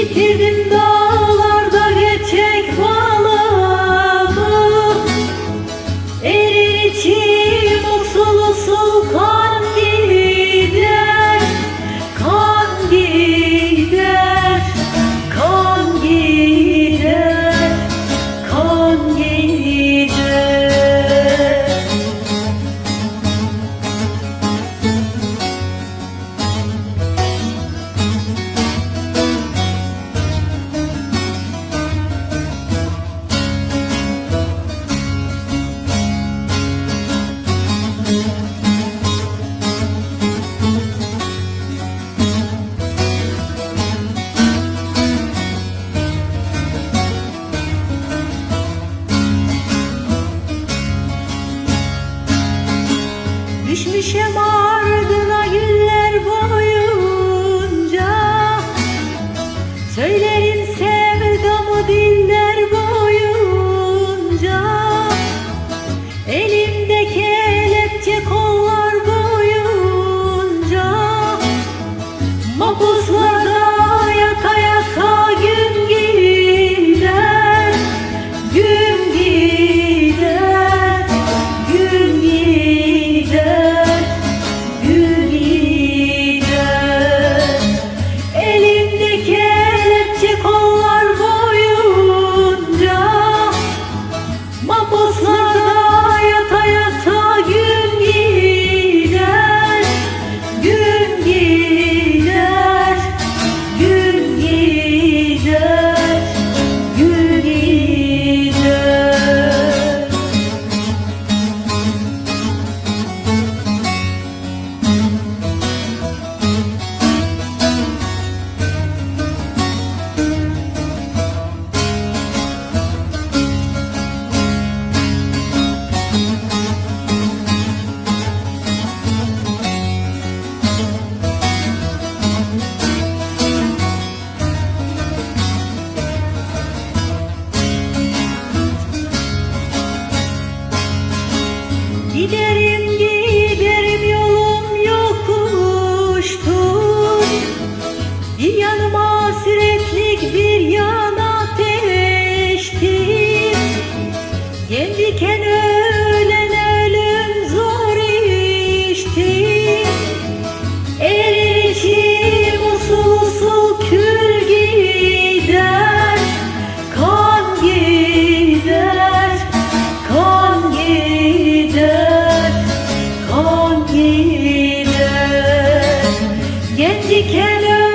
Yitirdim daha Düşmüşem ardına güller boyu. giderim gelirim she can